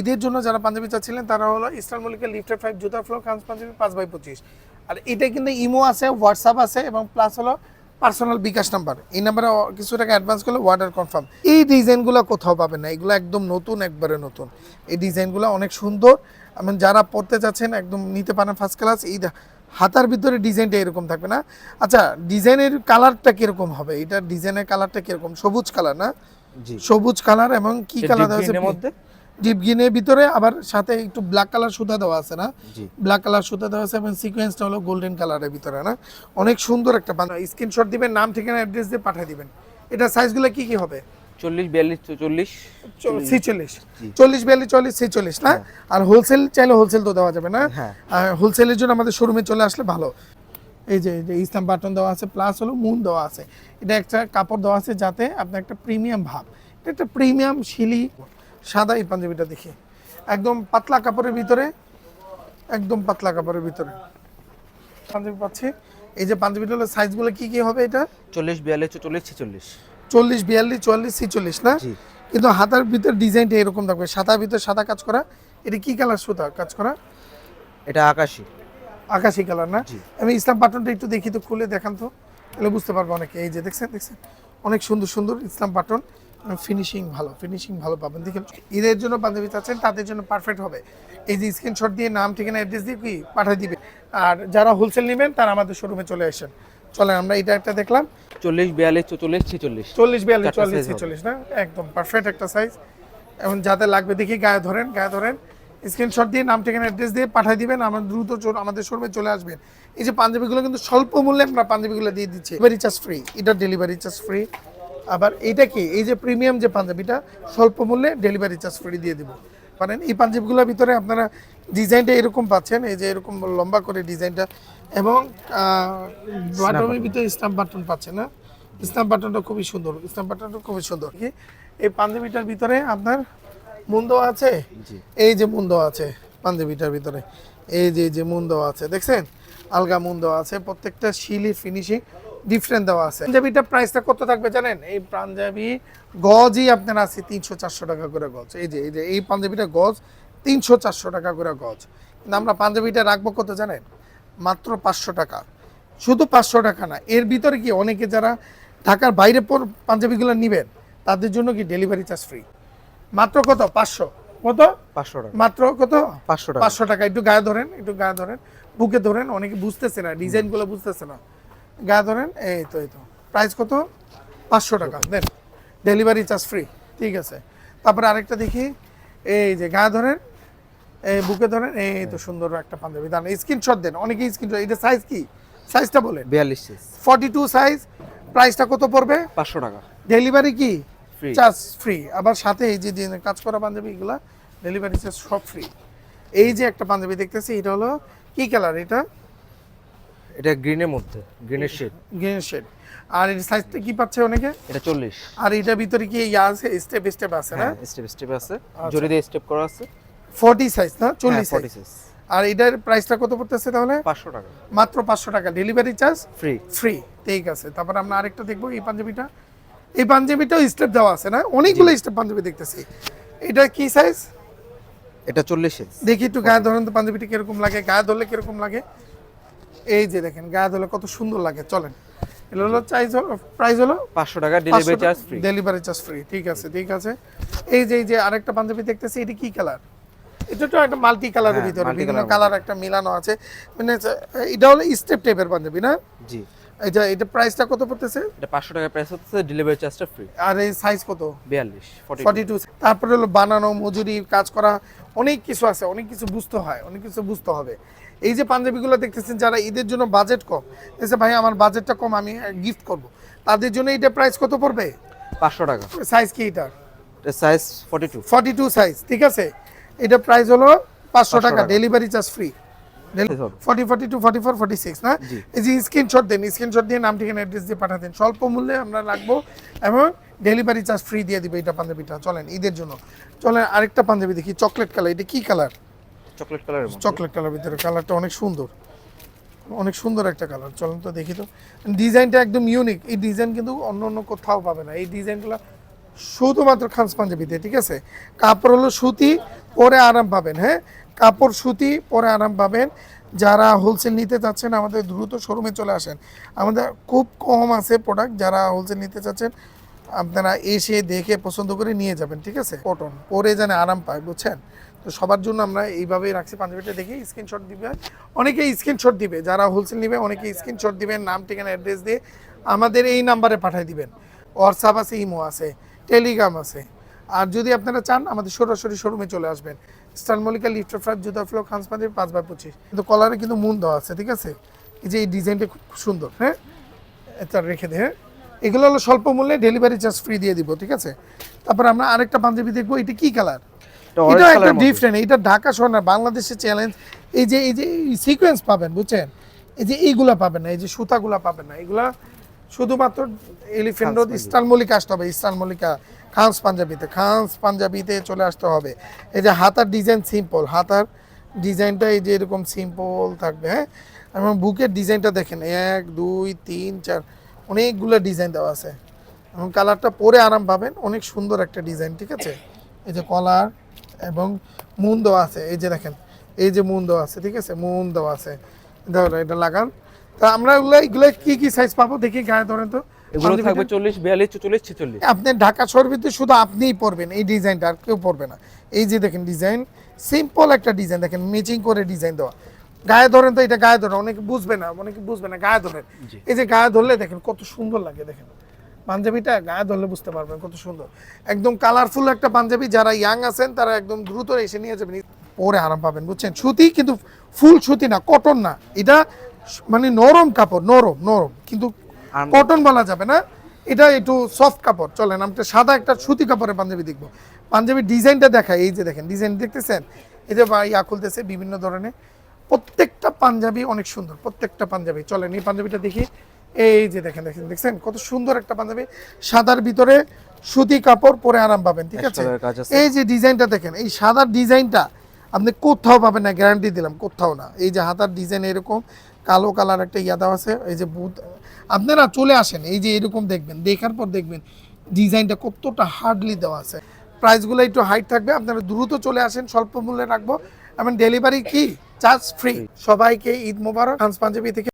ঈদের জন্য যারা পাঞ্জাবি চাচ্ছিলেন তারা হলো ইস্টার মলিকের লিফটেড ফাইভ জুতা ফ্লো খান্স পাঞ্জাবি পাঁচ বাই পঁচিশ। আর এটা কিন্তু ইমো আছে হোয়াটসঅ্যাপ আছে এবং প্লাস হলো পার্সোনাল বিকাশ নাম্বার এই নাম্বারে কিছু টাকা অ্যাডভান্স করলে ওয়ার্ডার কনফার্ম এই ডিজাইনগুলো কোথাও পাবেন না এগুলো একদম নতুন একবারে নতুন। এই ডিজাইনগুলো অনেক সুন্দর। এবং যারা পড়তে চাচ্ছেন একদম নিতে পারেন ফার্স্ট ক্লাস এই হাতার ভিতরে ডিজাইনটা এরকম থাকবে না। আচ্ছা ডিজাইনের কালারটা কীরকম হবে? এটা ডিজাইনের কালারটা কীরকম? সবুজ কালার না? জি। সবুজ কালার এবং কি কালার মধ্যে? ডিপ গ্রিনের ভিতরে আবার সাথে একটু ব্ল্যাক কালার সুতা দেওয়া আছে না? ব্ল্যাক কালার সুতা দেওয়া আছে এবং সিকোয়েন্সটা হলো গোল্ডেন কালারের ভিতরে না? অনেক সুন্দর একটা স্ক্রিনশট দিবেন নাম ঠিকানা অ্যাড্রেস দিয়ে পাঠিয়ে দিবেন। এটা সাইজগুলো কি কি হবে? চল্লিশ বিয়াল্লিশ চল্লিশ। ছিচল্লিশ। চল্লিশ বিয়াল্লিশ চল্লিশ ছেচল্লিশ না? আর হোলসেল চাইলে হোলসেল তো দেওয়া যাবে না। হ্যাঁ। হোলসেলের জন্য আমাদের শোরুমে চলে আসলে ভালো। এই যে এই যে ইসলাম বাটন দেওয়া আছে প্লাস হলো মুন দেওয়া আছে। এটা একটা কাপড় দেওয়া আছে যাতে আপনার একটা প্রিমিয়াম ভাব। এটা একটা প্রিমিয়াম শিলি সাদা এই পাঞ্জাবিটা দেখি। একদম পাতলা কাপড়ের ভিতরে একদম পাতলা কাপড়ের ভিতরে। পাঞ্জাবি পাচ্ছি। এই যে পাঞ্জাবিটা হলো সাইজগুলো কি কি হবে এটা? চল্লিশ বিয়াল্লিশ চল্লিশ ছেচল্লিশ। চল্লিশ বিয়াল্লিশ চুয়াল্লিশ ছিচল্লিশ না? কিন্তু হাতার ভিতর ডিজাইনটা এরকম থাকবে। সাদার ভিতর সাদা কাজ করা এটা কি কালার সুতা কাজ করা? এটা আকাশি। আকাশি কালার না। আমি ইসলাম পাটনটা একটু দেখি তো খুলে দেখান তো। তাহলে বুঝতে পারব অনেকে। এই যে দেখছেন দেখছেন? অনেক সুন্দর সুন্দর ইসলাম পাটন ফিনিশিং ভালো ফিনিশিং ভালো পাবেন। দেখেন ঈদের জন্য পাঞ্জাবি চাচ্ছেন তাদের জন্য পারফেক্ট হবে। এই যে স্ক্রিনশট দিয়ে নাম ঠিকানা অ্যাড্রেস দিয়ে কি পাঠিয়ে দিবে। আর যারা হোলসেল নেবেন তারা আমাদের শোরুমে চলে আসেন। চলেন আমরা এটা একটা দেখলাম। চল্লিশ বিয়াল্লিশ চল্লিশ ছেচল্লিশ। চল্লিশ বিয়াল্লিশ চল্লিশ। ছেচল্লিশ না? একদম পারফেক্ট একটা সাইজ এবং যাতে লাগবে দেখি গায়ে ধরেন গায়ে ধরেন। স্ক্রিনশট দিয়ে নাম ঠিকানা অ্যাড্রেস দিয়ে পাঠিয়ে দিবেন। আমরা দ্রুত আমাদের শোরুমে চলে আসবেন। এই যে পাঞ্জাবিগুলো কিন্তু স্বল্প মূল্যে আমরা পাঞ্জাবিগুলো দিয়ে দিচ্ছি। ডেলিভারি চার্জ ফ্রি এটা ডেলিভারি চার্জ ফ্রি আবার এইটা কি? এই যে প্রিমিয়াম যে পাঞ্জাবিটা স্বল্প মূল্যে ডেলিভারি চার্জ ফ্রি দিয়ে দিব। পারেন এই পাঞ্জাবিগুলোর ভিতরে আপনারা ডিজাইনটা এরকম পাচ্ছেন এই যে এরকম লম্বা করে ডিজাইনটা এবং বাটনের ভিতরে স্টাম্প বাটন পাচ্ছেন না। স্টাম্প বাটনটা খুবই সুন্দর স্টাম্প বাটনটা খুবই সুন্দর। কি? এই পাঞ্জাবিটার ভিতরে আপনার মুন্দ আছে? এই যে মুন্দ আছে পাঞ্জাবিটার ভিতরে। এই যে এই যে মুন্দ আছে দেখছেন? আলগা মুন্দ আছে প্রত্যেকটা শিলি ফিনিশিং ডিফারেন্ট দেওয়া আছে। পাঞ্জাবিটা প্রাইসটা কত থাকবে জানেন? এই পাঞ্জাবি গজই আপনার আছে তিনশো চারশো টাকা করে গজ। এই যে এই যে এই পাঞ্জাবিটা গজ তিনশো চারশো টাকা করে গজ। কিন্তু আমরা পাঞ্জাবিটা রাখব কত জানেন? মাত্র পাঁচশো টাকা। শুধু পাঁচশো টাকা না এর ভিতরে কি অনেকে যারা ঢাকার বাইরে পর পাঞ্জাবিগুলো নেবেন তাদের জন্য কি ডেলিভারি চার্জ ফ্রি মাত্র কত? পাঁচশো। কত? পাঁচশো টাকা। মাত্র কত? পাঁচশো টাকা। পাঁচশো টাকা। একটু গায়ে ধরেন একটু গায়ে ধরেন বুকে ধরেন অনেকে বুঝতেছে না ডিজাইনগুলো বুঝতেছে না। গায়ে ধরেন এই তো এই তো। প্রাইস কত? পাঁচশো টাকা দেন। ডেলিভারি চার্জ ফ্রি ঠিক আছে। তারপরে আরেকটা দেখি এই যে গায়ে ধরেন এই বুকে ধরেন এই তো সুন্দর একটা পাঞ্জাবি। দাঁড়ান স্ক্রিনশট দেন অনেকে স্ক্রিনশট এটা সাইজ কি? সাইজটা বলেন। বিয়াল্লিশ ফর্টি টু সাইজ প্রাইসটা কত পড়বে? পাঁচশো টাকা। ডেলিভারি কি? চার্জ ফ্রি আবার সাথে এই যে যে কাজ করা পাঞ্জাবি এগুলা ডেলিভারি চার্জ সব ফ্রি এই যে একটা পাঞ্জাবি দেখতেছি এটা হলো কি কালার এটা এটা গ্রিনের মধ্যে গ্রিনের শেড। Green shade. আর এর সাইজটা কি পাচ্ছে অনেকে? এটা চল্লিশ। আর এটার ভিতরে কি ইয়া আছে? স্টেপ স্টেপ আছে না? হ্যাঁ স্টেপ স্টেপ আছে। জড়ি দিয়ে স্টেপ করা আছে। ফর্টি সাইজ না? চল্লিশ ফর্টি সাইজ আর এটার প্রাইসটা কত পড়তেছে তাহলে? পাঁচশো টাকা। মাত্র পাঁচশো টাকা। ডেলিভারি চার্জ ফ্রি ফ্রি ঠিক আছে। তারপর আমরা আরেকটা দেখব এই পাঞ্জাবিটা। এই পাঞ্জাবিটাও স্টেপ দেওয়া আছে না? অনেকগুলো স্টেপ পাঞ্জাবি দেখতেছি। এটা কি সাইজ এটা চল্লিশ সাইজ দেখি একটু গায়ে ধরেন তো পাঞ্জাবিটা কীরকম লাগে? গায়ে ধরলে কীরকম লাগে? এই যে দেখেন গায়ে ধুলে কত সুন্দর লাগে চলেন। এটা হলো চাইজ প্রাইস হলো পাঁচশো টাকা delivery charge free delivery charge free ঠিক আছে ঠিক আছে। এই যে এই যে আরেকটা পাঞ্জাবি দেখতেছি এটা কি কালার এটা তো একটা মাল্টি কালারের হ্যাঁ, ভিতরে বিভিন্ন কালার একটা মিলানো আছে। মানে এটা হলো স্টেপ টাইপের পাঞ্জাবি না? জি। এটা এটা প্রাইসটা কত পড়তেছে? এটা পাঁচশো টাকা প্রাইস হচ্ছে ডেলিভারি চার্জটা ফ্রি আর এই সাইজ কত? বিয়াল্লিশ ফর্টি ফর্টি টু তারপরে হলো বানানো মজুরি কাজ করা অনেক কিছু আছে অনেক কিছু বুঝতে হয় অনেক কিছু বুঝতে হবে। এই যে পাঞ্জাবিগুলো দেখতেছেন যারা ঈদের জন্য বাজেট কম এসে ভাই আমার বাজেটটা কম আমি গিফট করব। তাদের জন্য এটা প্রাইস কত পড়বে? পাঁচশো টাকা। সাইজ কি এটা এটা size forty two forty two size ঠিক আছে? এটা প্রাইস হলো পাঁচশো 500 টাকা টাকা। Delivery charge free forty forty two forty four forty six না এই যে স্ক্রিনশট দেন স্ক্রিনশট দিয়ে নাম ঠিকানা অ্যাড্রেস দিয়ে পাঠাতেন স্বল্প মূল্যে আমরা রাখব এবং ডেলিভারি চার্জ ফ্রি দিয়ে দিবে এটা পাঞ্জাবিটা। চলেন ঈদের জন্য। চলেন আরেকটা পাঞ্জাবি দেখি চকলেট কালার এটা কি কালার চকলেট মধ্যে। চকলেট কালার ভিতরে কালারটা অনেক সুন্দর। অনেক সুন্দর একটা কালার চলেন তো দেখি তো। ডিজাইনটা একদম ইউনিক এই ডিজাইন কিন্তু অন্য অন্য কোথাও পাবে না। এই ডিজাইনগুলো শুধুমাত্র খানস পাঞ্জাবিতে ঠিক আছে? কাপড় হলো সুতি পরে আরাম পাবেন হ্যাঁ? কাপড়, সুতি পরে আরাম পাবেন। যারা হোলসেল নিতে চাচ্ছেন, আমাদের দ্রুত শোরুমে চলে আসেন। আমাদের খুব কম আছে প্রোডাক্ট যারা হোলসেল নিতে চাচ্ছেন। আপনারা এসে দেখে পছন্দ করে নিয়ে যাবেন, ঠিক আছে? কটন পরে যেন আরাম পায়, বুঝছেন? তো সবার জন্য আমরা এইভাবেই রাখছি। পাঞ্জাবিটা দেখে স্ক্রিনশট দিবে। অনেকে স্ক্রিনশট দিবে, যারা হোলসেল নিবে, অনেকে স্ক্রিনশট দিবেন, নাম, ঠিকানা অ্যাড্রেস দিয়ে আমাদের এই নাম্বারে পাঠিয়ে দিবেন। হোয়াটসঅ্যাপ আছে ইমো আছে টেলিগ্রাম আছে। আর যদি আপনারা চান আমাদের সরাসরি শোরুমে চলে আসবেন। স্টার মল্লিকা লিফটার ফ্রাইভ জুতা ফ্লো খান্স পাঞ্জাবি পাঁচ বাই পঁচিশ। কিন্তু কলারে কিন্তু মুন দেওয়া আছে ঠিক আছে? এই যে এই ডিজাইনটা খুব সুন্দর হ্যাঁ? এটা রেখে দে হ্যাঁ? এগুলো হলো স্বল্প মূল্যে ডেলিভারি চার্জ ফ্রি দিয়ে দিব ঠিক আছে? তারপর আমরা আরেকটা পাঞ্জাবি দেখব এটা কি কালার এটা একটা। ডিফারেন্ট এটা ঢাকা শহর না বাংলাদেশের চ্যালেঞ্জ এই যে এই যে সিকোয়েন্স পাবেন বুঝছেন? এই যে এইগুলা পাবেন না এই যে সুতাগুলা পাবেন না এগুলা শুধুমাত্র এলিফেন্ট রোড ইস্টার্ন মল্লিকা আসতে হবে ইস্টার্ন মল্লিকা খান্স পাঞ্জাবিতে খান্স পাঞ্জাবিতে চলে আসতে হবে। এই যে হাতার ডিজাইন সিম্পল হাতার ডিজাইনটা এই যে এরকম সিম্পল থাকবে হ্যাঁ? এবং বুকের ডিজাইনটা দেখেন এক দুই তিন চার অনেকগুলো ডিজাইন দেওয়া আছে। এবং কালারটা পরে আরাম পাবেন অনেক সুন্দর একটা ডিজাইন ঠিক আছে? এই যে কলার এবং মুন দেওয়া আছে এই যে দেখেন এই যে মুন দেওয়া আছে ঠিক আছে? মুন দেওয়া আছে। দেখো এটা লাগান। তা আমরা এগুলো এগুলো কি কি সাইজ পাবো দেখি গায়ে ধরেন তো? এগুলো থাকবে চল্লিশ বিয়াল্লিশ চল্লিশ ছেচল্লিশ। আপনি ঢাকা শহরের ভিতরে শুধু আপনিই পরবেন এই ডিজাইনটা আর কেউ পরবে না। এই যে দেখেন ডিজাইন সিম্পল একটা ডিজাইন দেখেন ম্যাচিং করে ডিজাইন দেওয়া। গায়ে ধরেন তো এটা গায়ে ধরেন অনেকে বুঝবে না অনেকে বুঝবে না গায়ে ধরেন এই যে গায়ে ধরলে দেখেন কত সুন্দর লাগে দেখেন। পাঞ্জাবিটা গায়ে ধরলে বুঝতে পারবেন কত সুন্দর। একদম কালারফুল একটা পাঞ্জাবি যারা ইয়াং আছেন তারা একদম দ্রুত এসে নিয়ে যাবেন। পরে আরাম পাবেন বুঝছেন? সুতি কিন্তু ফুল সুতি না কটন না। এটা মানে নরম কাপড় নরম নরম। কিন্তু কটন বলা যাবে না। এটা একটু সফট কাপড়। চলেন আমরা সাদা একটা সুতি কাপড়ের পাঞ্জাবি দেখব। পাঞ্জাবির ডিজাইনটা দেখায় এই যে দেখেন ডিজাইন দেখতেছেন? এই যে ইয়া খুলতেছে বিভিন্ন ধরনের। প্রত্যেকটা পাঞ্জাবি অনেক সুন্দর প্রত্যেকটা পাঞ্জাবি। চলেন এই পাঞ্জাবিটা দেখি। এই যে দেখেন দেখেন দেখছেন? কত সুন্দর একটা পাঞ্জাবি। সাদার ভিতরে সুতি কাপড় পরে আরাম পাবেন ঠিক আছে। এই যে ডিজাইনটা দেখেন এই সাদার ডিজাইনটা আপনি কোথাও পাবেন না গ্যারান্টি দিলাম কোথাও না। এই যে হাতার ডিজাইন এরকম কালো কালার একটা ইয়া দেওয়া আছে, এই যে বুথ আপনারা চলে আসেন, এই যে এরকম দেখবেন, দেখার পর দেখবেন ডিজাইনটা কতটা হার্ডলি দেওয়া আছে। প্রাইসগুলো একটু হাইট থাকবে, আপনারা দ্রুত চলে আসেন, স্বল্প মূল্যে রাখব। এবং ডেলিভারি কি? Charge free. সবাইকে ঈদ মোবারক, হান্স পাঞ্জাবি থেকে